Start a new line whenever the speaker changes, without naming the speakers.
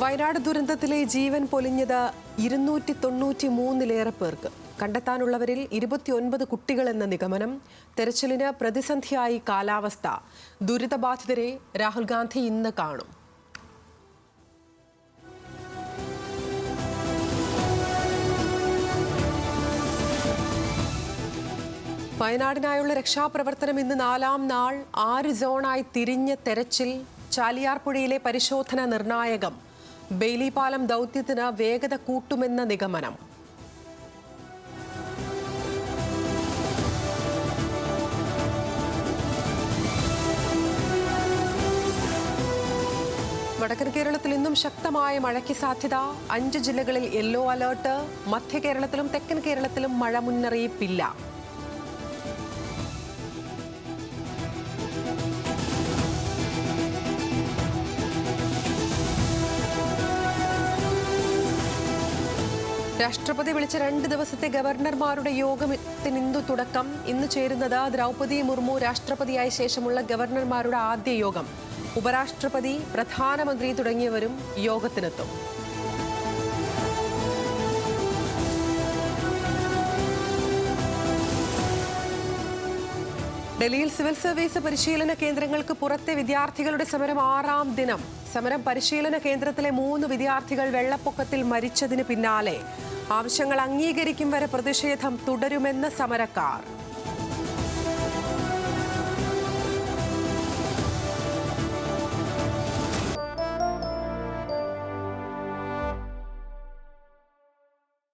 വയനാട് ദുരന്തത്തിലെ ജീവൻ പൊലിഞ്ഞത് ഇരുന്നൂറ്റി തൊണ്ണൂറ്റി മൂന്നിലേറെ പേർക്ക്. കണ്ടെത്താനുള്ളവരിൽ ഇരുപത്തിയൊൻപത് കുട്ടികൾ എന്ന നിഗമനം തെരച്ചിലിന് പ്രതിസന്ധിയായി കാലാവസ്ഥ. ദുരിതബാധിതരെ രാഹുൽ ഗാന്ധി ഇന്ന് കാണും. വയനാടിനായുള്ള രക്ഷാപ്രവർത്തനം ഇന്ന് നാലാം നാൾ. ആറ് സോണായി തിരിഞ്ഞ് തെരച്ചിൽ ചാലിയാർപുഴയിലെ പരിശോധന നിർണായകം. ബെയിലി പാലം ദൗത്യത്തിന് വേഗത കൂട്ടുമെന്ന നിഗമനം. വടക്കൻ കേരളത്തിൽ ഇന്നും ശക്തമായ മഴയ്ക്ക് സാധ്യത. അഞ്ച് ജില്ലകളിൽ യെല്ലോ അലേർട്ട്. മധ്യ കേരളത്തിലും തെക്കൻ കേരളത്തിലും മഴ മുന്നറിയിപ്പില്ല. രാഷ്ട്രപതി വിളിച്ച രണ്ട് ദിവസത്തെ ഗവർണർമാരുടെ യോഗത്തിന് ഇന്ദു തുടക്കം. ഇന്ന് ചേരുന്നത് ദ്രൗപദി മുർമു രാഷ്ട്രപതിയായ ശേഷമുള്ള ഗവർണർമാരുടെ ആദ്യ യോഗം. ഉപരാഷ്ട്രപതി പ്രധാനമന്ത്രി തുടങ്ങിയവരും യോഗത്തിനെത്തും. ഡൽഹിയിൽ സിവിൽ സർവീസ് പരിശീലന കേന്ദ്രങ്ങൾക്ക് പുറത്തെ വിദ്യാർത്ഥികളുടെ സമരം ആറാം ദിനം. സമരം പരിശീലന കേന്ദ്രത്തിലെ മൂന്ന് വിദ്യാർത്ഥികൾ വെള്ളപ്പൊക്കത്തിൽ മരിച്ചതിന് പിന്നാലെ. ആവശ്യങ്ങൾ അംഗീകരിക്കും വരെ പ്രതിഷേധം തുടരുമെന്ന് സമരക്കാർ.